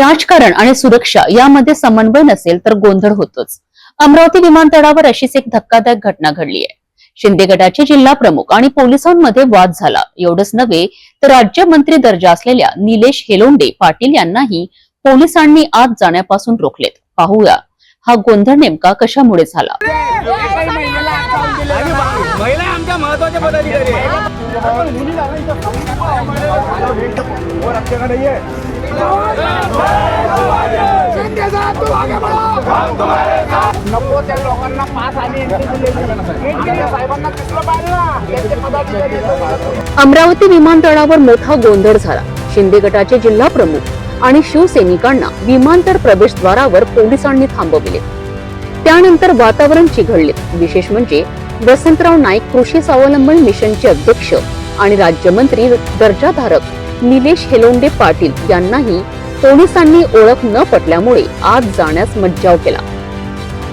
राजकारण आणि सुरक्षा यामध्ये समन्वय नसेल तर गोंधळ होतोच. अमरावती विमानतळावर अशीच एक धक्कादायक घटना घडली आहे. शिंदे गटाचे जिल्हा प्रमुख आणि पोलिसांमध्ये वाद झाला. एवढंच नव्हे तर राज्यमंत्री दर्जा असलेल्या निलेश हेलोंडे पाटील यांनाही पोलिसांनी आत जाण्यापासून रोखलेत. पाहूया हा गोंधळ नेमका कशामुळे झाला? महिला आमच्या महत्त्वाच्या पदाधिकारी आहे. नको त्या लोकांना पास आणि साहेबांना दिसलं पाहिजे ना. त्यांचे पदाधिकारी अमरावती विमानतळावर मोठा गोंधळ झाला. शिंदे गटाचे जिल्हा प्रमुख आणि शिवसैनिकांना विमानतळ प्रवेशद्वारावर पोलिसांनी थांबविले. त्यानंतर वातावरण चिघळले. विशेष म्हणजे वसंतराव नाईक कृषी स्वावलंबन मिशनचे अध्यक्ष आणि राज्यमंत्री दर्जाधारक निलेश हेलोंडे पाटील यांनाही पोलिसांनी ओळख न पटल्यामुळे आत जाण्यास मज्जाव केला.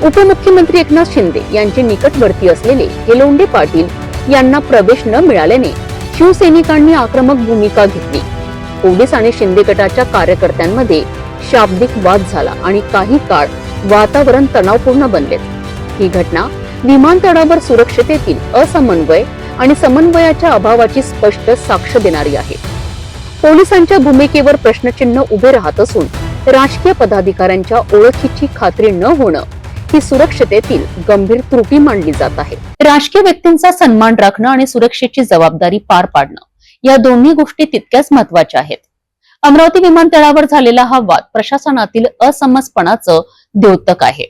उपमुख्यमंत्री एकनाथ शिंदे यांचे निकटवर्ती असलेले हेलोंडे पाटील यांना प्रवेश न मिळाल्याने शिवसैनिकांनी आक्रमक भूमिका घेतली. पोलीस आणि शिंदे गटाच्या कार्यकर्त्यांमध्ये शाब्दिक वाद झाला आणि काही काळ वातावरण तणावपूर्ण बनले. ही घटना विमानतळावर सुरक्षतेतील असमन्वय आणि समन्वयाच्या अभावाची स्पष्ट साक्ष देणारी आहे. पोलिसांच्या भूमिकेवर प्रश्नचिन्ह उभे राहत असून राजकीय पदाधिकाऱ्यांच्या ओळखीची खात्री न होणं ही सुरक्षतेतील गंभीर त्रुटी मानली जात आहे. राजकीय व्यक्तींचा सन्मान राखणं आणि सुरक्षेची जबाबदारी पार पाडणं या दोन्ही गोष्टी तितक्याच महत्त्वाच्या आहेत. अमरावती विमानतळावर झालेला हा वाद प्रशासनातील असमजपणाचं द्योतक आहे.